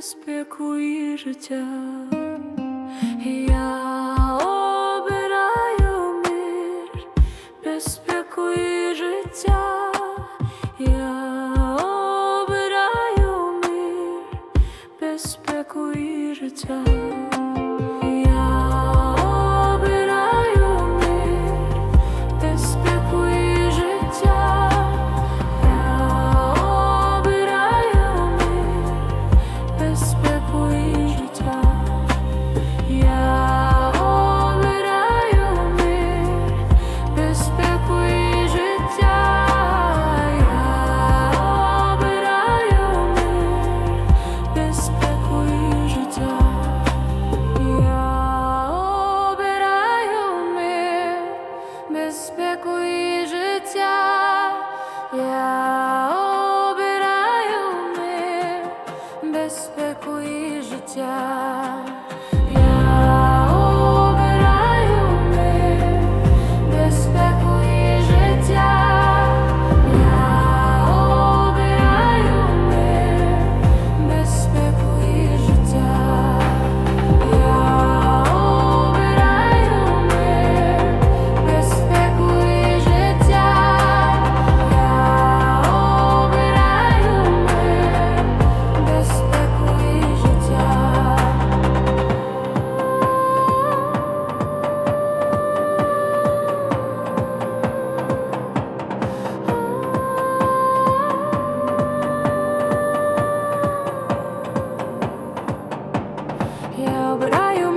безпеку і життя. Я я обираю.